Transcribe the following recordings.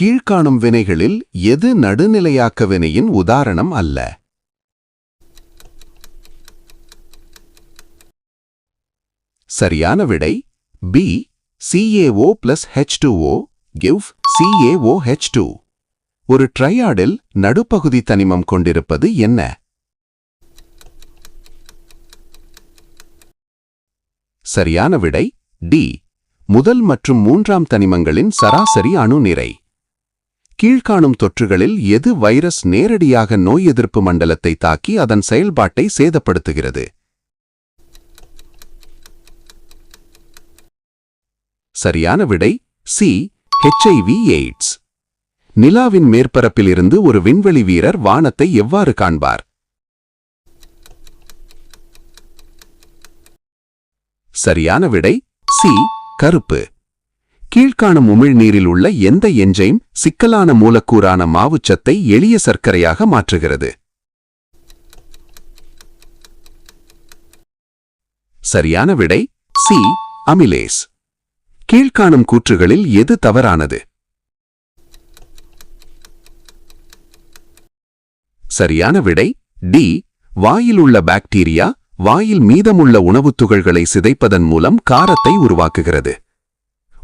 கீழ்காணும் வினைகளில் எது நடுநிலையாக்க வினையின் உதாரணம் அல்ல? சரியான விடை B C A O plus H two O give C A O H two ஒரு ட்ரையாடில் நடுப்பகுதி தனிமம் கொண்டிருப்பது என்ன? சரியான விடை டி முதல் மற்றும் மூன்றாம் தனிமங்களின் சராசரி அணு நிறை. கீழ்காணும் தொற்றுகளில் எது வைரஸ் நேரடியாக நோய் எதிர்ப்பு மண்டலத்தை தாக்கி அதன் செயல்பாட்டை சேதப்படுத்துகிறது? சரியான விடை சி ஹெச்ஐவி எய்ட்ஸ் நிலாவின் மேற்பரப்பிலிருந்து ஒரு விண்வெளி வீரர் வானத்தை எவ்வாறு காண்பார்? சரியான விடை சி கருப்பு. கீழ்காணும் உமிழ்நீரில் உள்ள எந்த என்ஜைம் சிக்கலான மூலக்கூறான மாவுச்சத்தை எளிய சர்க்கரையாக மாற்றுகிறது. சரியான விடை சி. அமிலேஸ். கீழ்காணும் கூற்றுகளில் எது தவறானது? சரியான விடை டி. வாயில் உள்ள பாக்டீரியா வாயில் மீதமுள்ள உணவுத் துகள்களை சிதைப்பதன் மூலம் காரத்தை உருவாக்குகிறது.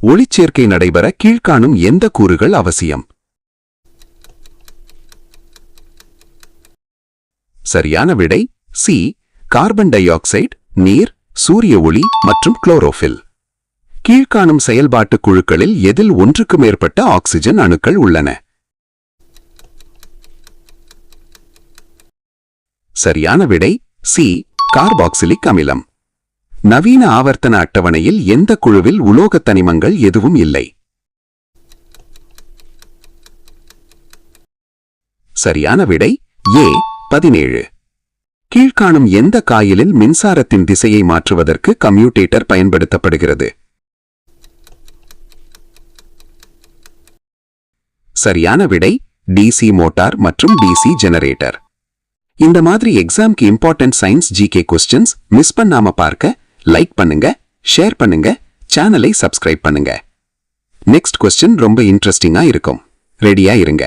ஒளிச்சேர்க்கை நடைபெற கீழ்காணும் எந்த கூறுகள் அவசியம்? சரியான விடை சி. கார்பன் டை ஆக்சைடு நீர் சூரிய ஒளி மற்றும் குளோரோஃபில். கீழ்காணும் செயல்பாட்டு குழுக்களில் எதில் ஒன்றுக்கு மேற்பட்ட ஆக்சிஜன் அணுக்கள் உள்ளன? சரியான விடை சி. கார்பாக்சிலிக் அமிலம். நவீன ஆவர்த்தன அட்டவணையில் எந்த குழுவில் உலோகத் தனிமங்கள் எதுவும் இல்லை? சரியான விடை ஏ பதினேழு. கீழ்காணும் எந்த காயிலில் மின்சாரத்தின் திசையை மாற்றுவதற்கு கம்யூட்டேட்டர் பயன்படுத்தப்படுகிறது? சரியான விடை டிசி மோட்டார் மற்றும் டிசி ஜெனரேட்டர். இந்த மாதிரி எக்ஸாம்க்கு important science GK questions miss பண்ணாம பார்க்க லைக் பண்ணுங்க ஷேர் பண்ணுங்க சேனலை சப்ஸ்கிரைப் பண்ணுங்க. நெக்ஸ்ட் கொஸ்டின் ரொம்ப இன்ட்ரெஸ்டிங்கா இருக்கும். ரெடியா இருங்க.